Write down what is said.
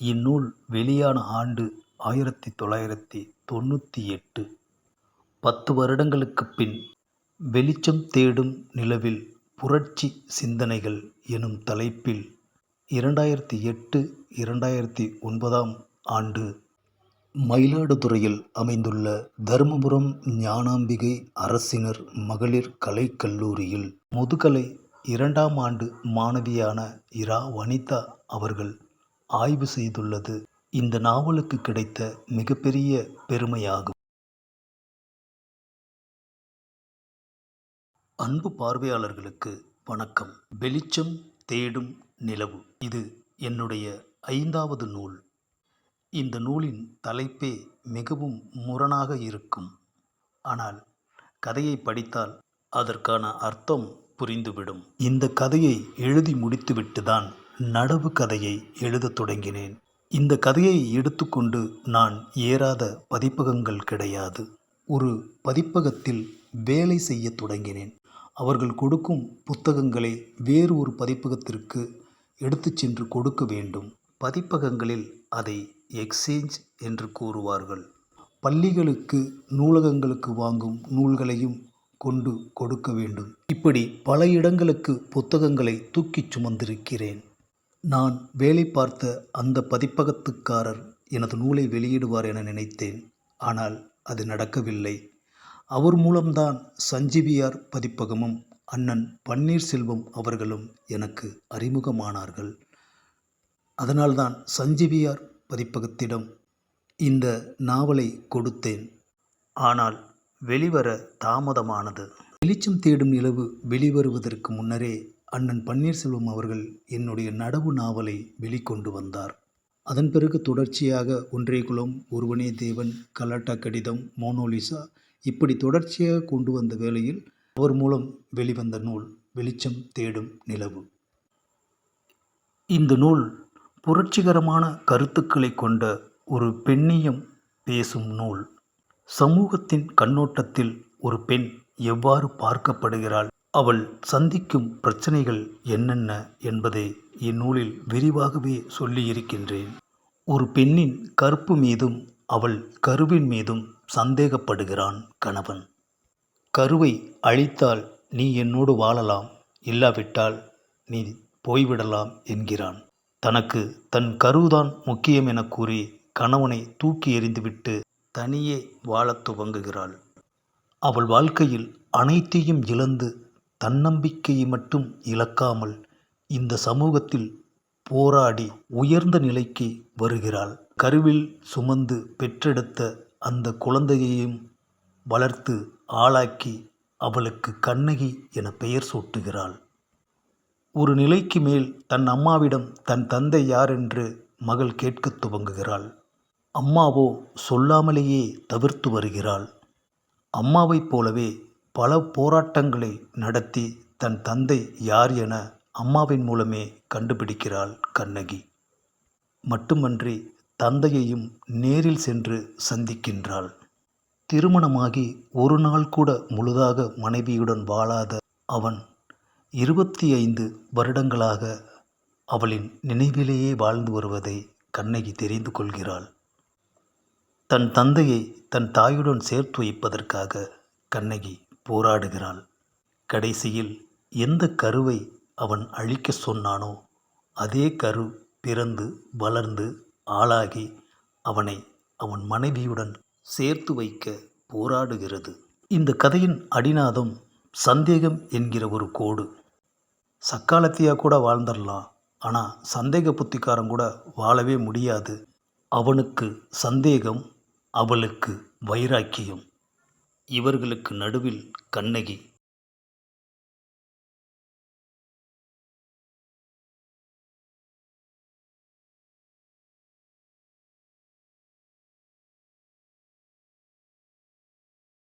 இந்நூல் வெளியான ஆண்டு ஆயிரத்தி தொள்ளாயிரத்தி தொண்ணூற்றி எட்டு. பத்து வருடங்களுக்குப் பின் வெளிச்சம் தேடும் நிலவில் புரட்சி சிந்தனைகள் எனும் தலைப்பில் இரண்டாயிரத்தி எட்டு இரண்டாயிரத்தி ஒன்பதாம் ஆண்டு மயிலாடுதுறையில் அமைந்துள்ள தருமபுரம் ஞானாம்பிகை அரசினர் மகளிர் கலைக்கல்லூரியில் முதுகலை இரண்டாம் ஆண்டு மாணவியான இரா வனிதா அவர்கள் ஆய்வு செய்துள்ளது. இந்த நாவலுக்கு கிடைத்த மிகப்பெரிய பெருமையாகும். அன்பு பார்வையாளர்களுக்கு வணக்கம். வெளிச்சம் தேடும் நிலவு. இது என்னுடைய ஐந்தாவது நூல். இந்த நூலின் தலைப்பே மிகவும் முரணாக இருக்கும். ஆனால் கதையை படித்தால் அதற்கான அர்த்தம் புரிந்துவிடும். இந்த கதையை எழுதி முடித்துவிட்டுதான் நடவு கதையை எழுதத் தொடங்கினேன். இந்த கதையை எடுத்துக்கொண்டு நான் ஏறாத பதிப்பகங்கள் கிடையாது. ஒரு பதிப்பகத்தில் வேலை செய்யத் தொடங்கினேன். அவர்கள் கொடுக்கும் புத்தகங்களை வேறு ஒரு பதிப்பகத்திற்கு எடுத்துச் சென்று கொடுக்க வேண்டும். பதிப்பகங்களில் அதை எக்ஸ்சேஞ்ச் என்று கூறுவார்கள். பள்ளிகளுக்கு நூலகங்களுக்கு வாங்கும் நூல்களையும் கொண்டு கொடுக்க வேண்டும். இப்படி பல இடங்களுக்கு புத்தகங்களை தூக்கிச் சுமந்திருக்கிறேன். நான் வேலை பார்த்த அந்த பதிப்பகத்துக்காரர் எனது நூலை வெளியிடுவார் என நினைத்தேன். ஆனால் அது நடக்கவில்லை. அவர் மூலம்தான் சஞ்சீவியார் பதிப்பகமும் அண்ணன் பன்னீர்செல்வம் அவர்களும் எனக்கு அறிமுகமானார்கள். அதனால்தான் சஞ்சீவியார் பதிப்பகத்திடம் இந்த நாவலை கொடுத்தேன். ஆனால் வெளிவர தாமதமானது. வெளிச்சம் தேடும் நிலவு வெளிவருவதற்கு முன்னரே அண்ணன் பன்னீர்செல்வம் அவர்கள் என்னுடைய நடவு நாவலை வெளிக்கொண்டு வந்தார். அதன் பிறகு தொடர்ச்சியாக ஒன்றே குலம் ஒருவனே தேவன் கலாட்டா கடிதம் மோனோலிசா இப்படி தொடர்ச்சியாக கொண்டு வந்த வேளையில் அவர் மூலம் வெளிவந்த நூல் வெளிச்சம் தேடும் நிலவு. இந்த நூல் புரட்சிகரமான கருத்துக்களை கொண்ட ஒரு பெண்ணியம் பேசும் நூல். சமூகத்தின் கண்ணோட்டத்தில் ஒரு பெண் எவ்வாறு பார்க்கப்படுகிறாள் அவள் சந்திக்கும் பிரச்சனைகள் என்னென்ன என்பதை இந்நூலில் விரிவாகவே சொல்லியிருக்கின்றேன். ஒரு பெண்ணின் கற்பு மீதும் அவள் கருவின் மீதும் சந்தேகப்படுகிறான் கணவன். கருவை அழித்தால் நீ என்னோடு வாழலாம் இல்லாவிட்டால் நீ போய்விடலாம் என்கிறான். தனக்கு தன் கருவுதான் முக்கியம் என கூறி கணவனை தூக்கி எறிந்துவிட்டு தனியே வாழத் துவங்குகிறாள். அவள் வாழ்க்கையில் அனைத்தையும் இழந்து தன்னம்பிக்கையை மட்டும் இழக்காமல் இந்த சமூகத்தில் போராடி உயர்ந்த நிலைக்கு வருகிறாள். கருவில் சுமந்து பெற்றெடுத்த அந்த குழந்தையையும் வளர்த்து ஆளாக்கி அவளுக்கு கண்ணகி என பெயர் சூட்டுகிறாள். ஒரு நிலைக்கு மேல் தன் அம்மாவிடம் தன் தந்தை யார் என்று மகள் கேட்கத் துவங்குகிறாள். அம்மாவோ சொல்லாமலேயே தவிர்த்து வருகிறாள். அம்மாவைப் போலவே பல போராட்டங்களை நடத்தி தன் தந்தை யார் என அம்மாவின் மூலமே கண்டுபிடிக்கிறாள் கண்ணகி. மட்டுமன்றி தந்தையையும் நேரில் சென்று சந்திக்கின்றாள். திருமணமாகி ஒரு நாள் கூட முழுதாக மனைவியுடன் வாழாத அவன் இருபத்தி ஐந்து வருடங்களாக அவளின் நினைவிலேயே வாழ்ந்து வருவதை கண்ணகி தெரிந்து கொள்கிறாள். தன் தந்தையை தன் தாயுடன் சேர்த்து வைப்பதற்காக கண்ணகி போராடுகிறாள். கடைசியில் எந்த கருவை அவன் அழிக்க சொன்னானோ அதே கரு பிறந்து வளர்ந்து ஆளாகி அவனை அவன் மனைவியுடன் சேர்த்து வைக்க போராடுகிறது. இந்த கதையின் அடிநாதம் சந்தேகம் என்கிற ஒரு கோடு. சக்காலத்தியா கூட வாழ்ந்துடலாம் ஆனால் சந்தேக புத்திக்காரன் கூட வாழவே முடியாது. அவனுக்கு சந்தேகம் அவளுக்கு வைராக்கியம். இவர்களுக்கு நடுவில் கண்ணகி